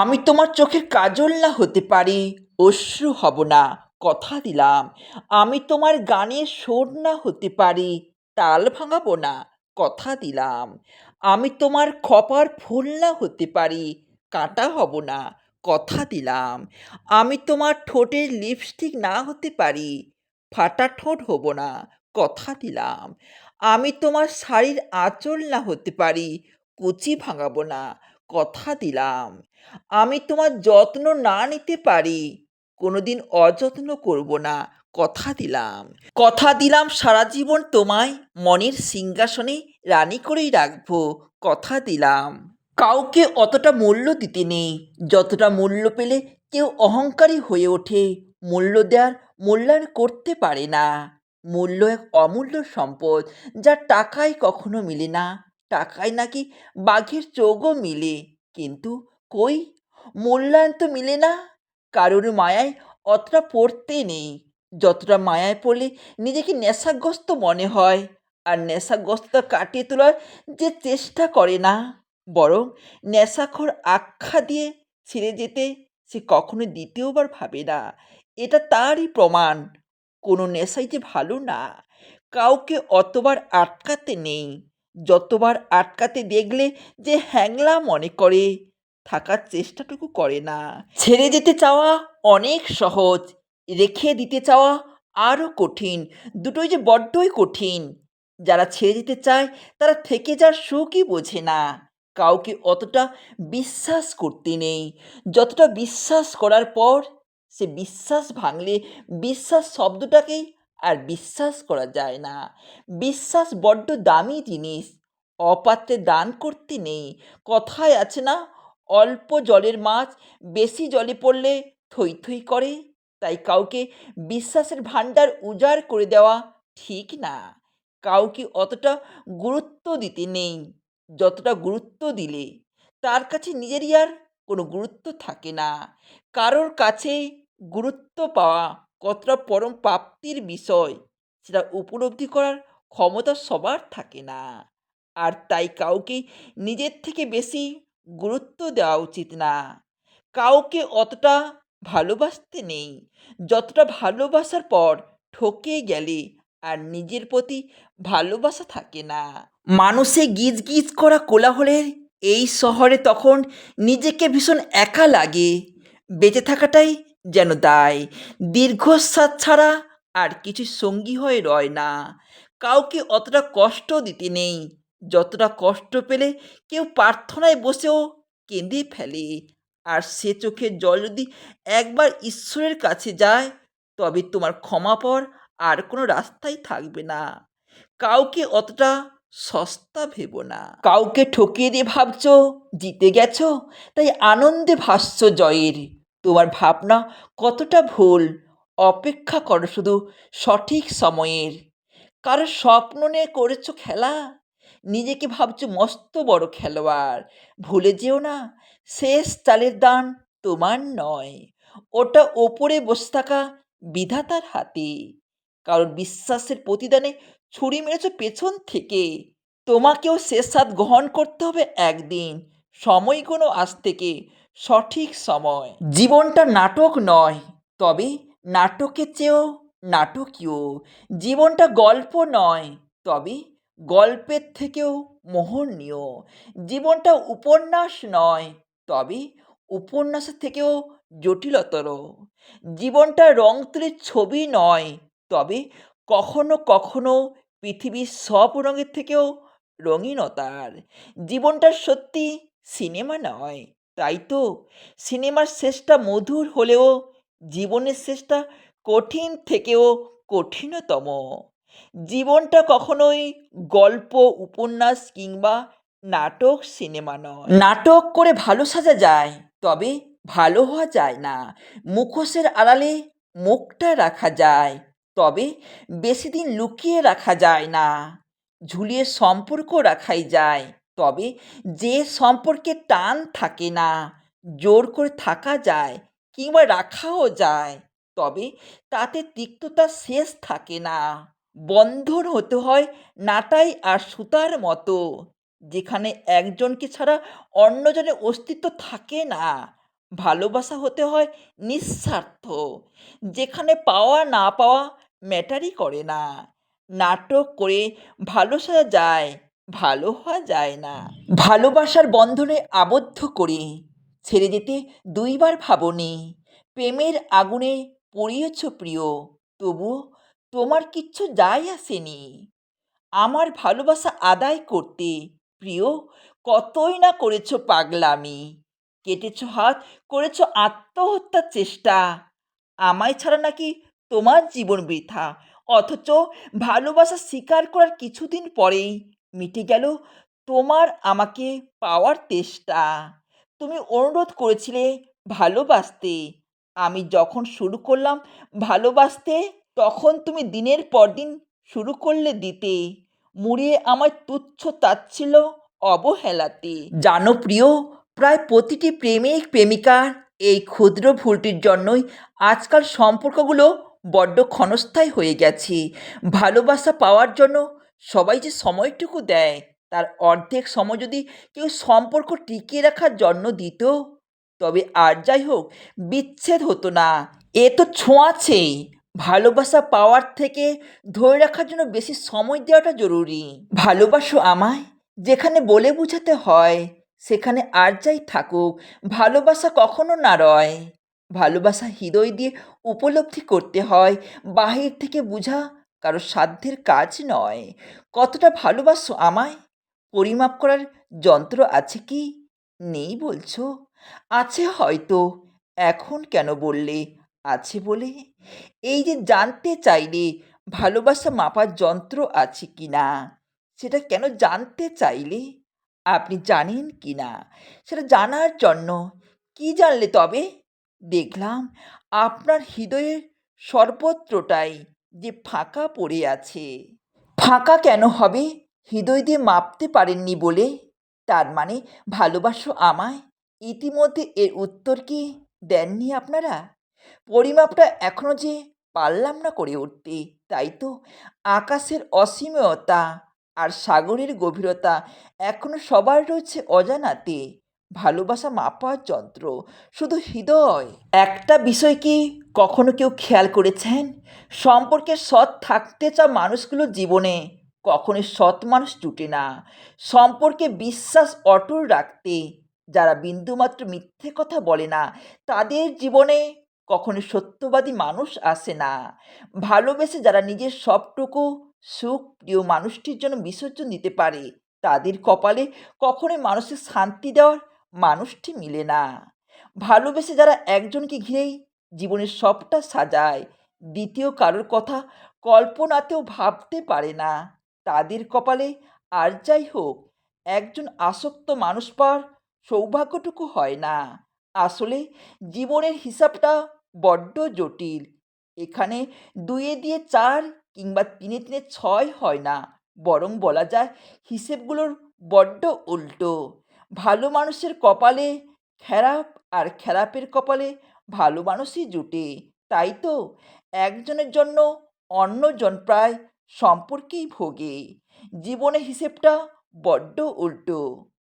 আমি তোমার চোখের কাজল না হতে পারি, অশ্রু হব না, কথা দিলাম। আমি তোমার গানের সুর না হতে পারি, তাল ভাঙাবো না, কথা দিলাম। আমি তোমার খপার ফুল না হতে পারি, কাঁটা হব না, কথা দিলাম। আমি তোমার ঠোঁটের লিপস্টিক না হতে পারি, ফাটা ঠোঁট হব না, কথা দিলাম। আমি তোমার শাড়ির আঁচল না হতে পারি, কুচি ভাঙাবো না কথা দিলাম। আমি তোমার যত্ন না নিতে পারি, কোনোদিন অযত্ন করব না, কথা দিলাম। কথা দিলাম সারা জীবন তোমায়, মনের সিংহাসনে রানী করেই রাখব, কথা দিলাম। কাউকে অতটা মূল্য দিতে নেই, যতটা মূল্য পেলে কেউ অহংকারী হয়ে ওঠে, মূল্য দেওয়ার মূল্যায়ন করতে পারে না। মূল্য এক অমূল্য সম্পদ যা টাকায় কখনো মিলে না। টাকায় নাকি বাঘের চোখও মিলে। কিন্তু কই? মূল্যায়ন তো মিলে না। কারোর মায়ায় অতটা পড়তে নেই। যতটা মায়ায় পড়লে নিজেকে নেশাগ্রস্ত মনে হয়। আর নেশাগ্রস্ততা কাটিয়ে তোলার যে চেষ্টা করে না, বরং নেশাখোর আখ্যা দিয়ে ছিঁড়ে যেতে সে কখনো দ্বিতীয়বার ভাবে না। এটা তারই প্রমাণ। কোনো নেশাই যে ভালো না, কাউকে অতবার আটকাতে নেই। যতবার আটকাতে দেখলে যে হ্যাংলা মনে করে, থাকার চেষ্টাটুকু করে না। ছেড়ে যেতে চাওয়া অনেক সহজ, রেখে দিতে চাওয়া আরও কঠিন, দুটোই যে বড্ডই কঠিন। যারা ছেড়ে যেতে চায়, তারা থেকে যাওয়ার সুখই বোঝে না। কাউকে অতটা বিশ্বাস করতে নেই। যতটা বিশ্বাস করার পর, সে বিশ্বাস ভাঙলে বিশ্বাস শব্দটাকেই আর বিশ্বাস করা যায় না। বিশ্বাস বড্ড দামি জিনিস। অপাত্রে দান করতে নেই। কথায় আছে না, অল্প জলের মাছ বেশি জলে পড়লে থই থই করে। তাই কাউকে বিশ্বাসের ভাণ্ডার উজাড় করে দেওয়া ঠিক না। কাউকে অতটা গুরুত্ব দিতে নেই, যতটা গুরুত্ব দিলে। তার কাছে নিজেরই আর কোনো গুরুত্ব থাকে না। কারোর কাছে গুরুত্ব পাওয়া কতটা পরম প্রাপ্তির বিষয়, সেটা উপলব্ধি করার ক্ষমতা সবার থাকে না। আর তাই কাউকে নিজের থেকে বেশি গুরুত্ব দেওয়া উচিত না। কাউকে অতটা ভালোবাসতে নেই। যতটা ভালোবাসার পর ঠকে গেলে আর নিজের প্রতি ভালোবাসা থাকে না। মানুষে গিজ গিজ করা কোলাহলের এই শহরে তখন নিজেকে ভীষণ একা লাগে। বেঁচে থাকাটাই যেন দায়। দীর্ঘশ্বাস ছাড়া আর কিছু সঙ্গী হয়ে রয় না। কাউকে অতটা কষ্ট দিতে নেই। যতটা কষ্ট পেলে কেউ প্রার্থনায় বসেও কেঁদে ফেলে। আর সে চোখের জল যদি একবার ঈশ্বরের কাছে যায়, তবে তোমার ক্ষমা পর আর কোনো রাস্তাই থাকবে না। কাউকে অতটা সস্তা ভেবো না। কাউকে ঠকিয়ে দিয়ে ভাবছ, জিতে গেছো, তাই আনন্দে ভাষ্য জয়ের। তোমার ভাবনা কতটা ভুল? অপেক্ষা করো শুধু সঠিক সময়ের। কারও স্বপ্ন নিয়ে করেছ খেলা? নিজেকে ভাবছ মস্ত বড় খেলোয়াড়। ভুলে যেও না, শেষ চালের দান তোমার নয়। ওটা ওপরে বসে থাকা বিধাতার হাতে। কারোর বিশ্বাসের প্রতিদানে ছুরি মেরেছ পেছন থেকে। তোমাকেও শেষ সাত গ্রহণ করতে হবে একদিন। সময় কোনো আজ থেকে সঠিক সময়। জীবনটা নাটক নয়, তবে নাটকের চেয়েও নাটকীয়। জীবনটা গল্প নয়, তবে গল্পের থেকেও মোহনীয়। জীবনটা উপন্যাস নয়, তবে উপন্যাসের থেকেও জটিলতর। জীবনটা রং ছবি নয়, তবে কখনো কখনো পৃথিবীর সব রঙের থেকেও রঙিনতার। জীবনটা সত্যি সিনেমা নয়। তাই তো? সিনেমার শেষটা মধুর হলেও জীবনের শেষটা কঠিন থেকেও কঠিনতম। জীবনটা কখনোই গল্প, উপন্যাস কিংবা নাটক, সিনেমা নয়। নাটক করে ভালো সাজা যায়, তবে ভালো হওয়া যায় না। মুখোশের আড়ালে মুখটা রাখা যায়, তবে বেশি দিন লুকিয়ে রাখা যায় না। ঝুলিয়ে সম্পর্ক রাখাই যায় তবে যে সম্পর্কে টান থাকে না, জোর করে থাকা যায় কিংবা রাখাও যায়, তবে তাতে তিক্ততা শেষ থাকে না। বন্ধন হতে হয় নাটাই আর সুতার মতো, যেখানে একজনকে ছাড়া অন্যজনের অস্তিত্ব থাকে না। ভালোবাসা হতে হয় নিঃস্বার্থ, যেখানে পাওয়া না পাওয়া ম্যাটারই করে না। নাটক করে ভালো সাজা যায় ভালো হওয়া যায় না। ভালোবাসার বন্ধনে আবদ্ধ করে। ছেড়ে যেতে দুইবার ভাবনি। প্রেমের আগুনে পড়িয়েছ প্রিয়, তবুও তোমার কিচ্ছু যায় আসেনি। আমার ভালোবাসা আদায় করতে প্রিয়, কতই না করেছ পাগলামি। কেটেছ হাত, করেছ আত্মহত্যার চেষ্টা। আমায় ছাড়া নাকি তোমার জীবন বৃথা। অথচ ভালোবাসা স্বীকার করার কিছুদিন পরেই মিটে গেল, তোমার আমাকে পাওয়ার তেষ্টা। তুমি অনুরোধ করেছিলে ভালোবাসতে। আমি যখন শুরু করলাম ভালোবাসতে, তখন তুমি দিনের পর দিন শুরু করলে দিতে। মুড়িয়ে আমার তুচ্ছ তাচ্ছিল অবহেলাতে। জানো প্রিয়, প্রায় প্রতিটি প্রেমিক, প্রেমিকার এই ক্ষুদ্র ভুলটির জন্যই আজকাল সম্পর্কগুলো বড্ড ক্ষণস্থায়ী হয়ে গেছে। ভালোবাসা পাওয়ার জন্য সবাই যে সময়টুকু দেয়, তার অর্ধেক সময় যদি কেউ সম্পর্ক টিকিয়ে রাখার জন্য দিত, তবে আর যাই হোক, বিচ্ছেদ হতো না। এ তো ছোঁয়াছেই ভালোবাসা পাওয়ার থেকে ধরে রাখার জন্য বেশি সময় দেওয়াটা জরুরি। ভালোবাসো আমায়, যেখানে বলে বোঝাতে হয়, সেখানে আর যাই থাকুক, ভালোবাসা কখনো না রয়। ভালোবাসা হৃদয় দিয়ে উপলব্ধি করতে হয়, বাহির থেকে বোঝা কারও সাধ্যের কাজ নয়। কতটা ভালোবাসো আমায়? পরিমাপ করার যন্ত্র আছে কি? নেই বলছো? আছে হয়তো। এখন কেন বললে? আছে বলে? এই যে জানতে চাইলে ভালোবাসা মাপার যন্ত্র আছে কি না? সেটা কেন জানতে চাইলে? আপনি জানেন কি না? সেটা জানার জন্য। কি জানলে তবে? দেখলাম আপনার হৃদয়ের সর্বত্রটাই যে ফাঁকা পড়ে আছে। ফাঁকা কেন হবে? হৃদয় দিয়ে মাপতে পারেননি বলে। তার মানে ভালোবাসো আমায়? ইতিমধ্যে এর উত্তর কি দেননি আপনারা? পরিমাপটা এখনও যে পারলাম না করে উঠতে, তাই তো আকাশের অসীমতা আর সাগরের গভীরতা এখনও সবার রয়েছে অজানাতে। ভালোবাসা মাপার যন্ত্র, শুধু হৃদয়। একটা বিষয় কি কখনো কেউ খেয়াল করেছেন? সম্পর্কে সৎ থাকতে চা মানুষগুলো জীবনে কখনোই সৎ মানুষ জুটে না। সম্পর্কে বিশ্বাস অটল রাখতে, যারা বিন্দুমাত্র মিথ্যে কথা বলে না, তাদের জীবনে কখনো সত্যবাদী মানুষ আসে না। ভালোবেসে যারা নিজের সবটুকু সুখ প্রিয় মানুষটির জন্য বিসর্জন দিতে পারে, তাদের কপালে কখনোই মানুষের শান্তি দেওয়ার মানুষটি মিলে না। ভালোবেসে যারা একজনকে ঘিরেই জীবনের সবটা সাজায়, দ্বিতীয় কারোর কথা কল্পনাতেও ভাবতে পারে না। তাদের কপালে আর যাই হোক, একজন আসক্ত মানুষ পাওয়ার সৌভাগ্যটুকু হয় না। আসলে জীবনের হিসাবটা বড্ড জটিল। এখানে দুয়ে দিয়ে চার কিংবা তিনে তিনে ছয় হয় না। বরং বলা যায় হিসেবগুলোর বড্ড উল্টো। ভালো মানুষের কপালে খারাপ আর খারাপের কপালে ভালো মানুষই জুটে। তাই তো একজনের জন্য অন্যজন প্রায় সম্পর্কেই ভোগে। জীবনে হিসেবটা বড্ড উল্টো।